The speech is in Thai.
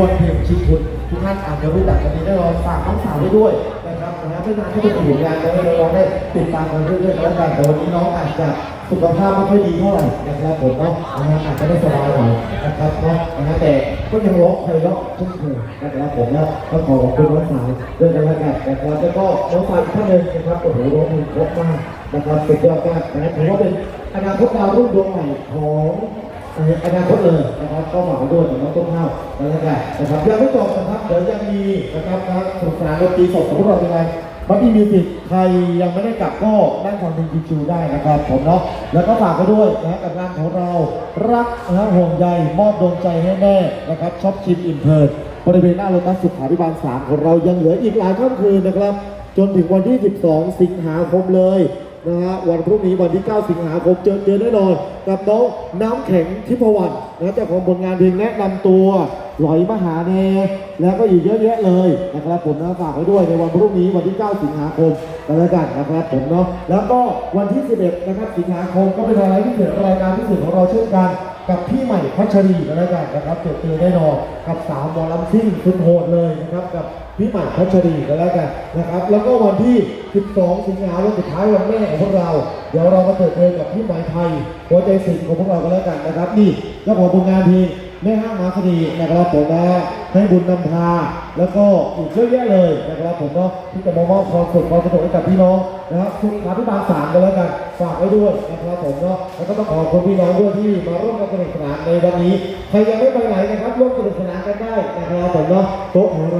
วนเพลงชิคุณทุกท่านอาจจะรู้จักกันดีแน่นอนฝากน้องสาวไว้ด้วยนะครับนะไม่นานที่จะถึงงานจะให้น้องได้ติดตามกันเรื่อยๆแล้วกันแต่วันนี้น้องอาจจะสุขภาพไม่ค่อยดีเท่าไหร่นะครับผมเนาะนะฮะอาจจะไม่สบายหน่อยนะครับเนาะนะฮะแต่ก็ยังร้องเพลงร้องทุกเพลงนะครับผมนะก็ขอขอบคุณน้องสาวด้วยกันแล้วกันนะครับแล้วก็น้องสาวอีกท่านหนึ่งนะครับโอ้โหร้องเพลงครบมากนะครับสุดยอดมากนะถือว่าเป็นอนาคตดาวรุ่งดวงใหม่ของ อนาคตเลยนะครับก็หวังด้วยกับน้องต้นข้าวแล้วกันนะครับยังไม่จบนะครับเดี๋ยวยังมีนะครับนะสนุกสนานดนตรีสดของพวกเราเป็นไงบัตตี้มิวสิกใครยังไม่ได้กลับก็นั่งฟังเพลงชิวได้นะครับผมเนาะแล้วก็ฝากไปด้วยนะกับงานของเรารักนะห่วงใยมอบดวงใจให้แน่นะครับช็อปชิมอิ่มเพลินบริเวณหน้าโลตัสสุขาภิบาล3ของเรายังเหลืออีกหลายค่ำคืนนะครับ จนถึงวันที่ 12 สิงหาคมเลย นะฮะวันพรุ่งนี้วันที่ 9 สิงหาคมเจอเจอแน่นอนกับน้องน้ำแข็งทิพวรรณนะเจ้าของผลงานเพลงแนะนำตัว ลอยมหาเนแล้วก็อีกเยอะแยะเลยนะครับผมนะฝากไว้ด้วยในวันพรุ่งนี้วันที่ 9 สิงหาคมกันแล้วกันนะครับผมเนาะแล้วก็วันที่ 11 นะครับสิงหาคมก็เป็นอะไรที่เกิดรายการพิเศษของเราเช่นกันกับพี่ใหม่พัชรีกันแล้วกันนะครับเจอเจอแน่นอนกับสาวมอลำซิ่งสุดโหดเลยนะครับกับพี่ใหม่พัชรีกันแล้วกันนะครับแล้วก็วันที่ 12 สิงหาคมวันสุดท้ายวันแม่ของพวกเรา เดี๋ยวเรามาเจอเจอกับพี่ใหม่ไทยหัวใจสิงของพวกเรากันแล้วกันนะครับนี่เจ้าของผลงานเพลง ม่ห้างมาคดีนะครับผมนะให้บุญนำพา แล้วก็อีกเยอะแยะเลยนะครับผมเนาะที่จะมามอบความสุขความสนุกให้กับพี่น้องนะครับสุขาพิบาลสามกันแล้วกันฝากไว้ด้วยนะครับผมเนาะแล้วก็ต้องขอบคุณพี่น้องด้วยที่มาร่วมกันสนุกสนานในวันนี้ใครยังไม่ไปไหนนะครับร่วมสนุกสนานกันได้นะครับผมเนาะโต๊ะของเรา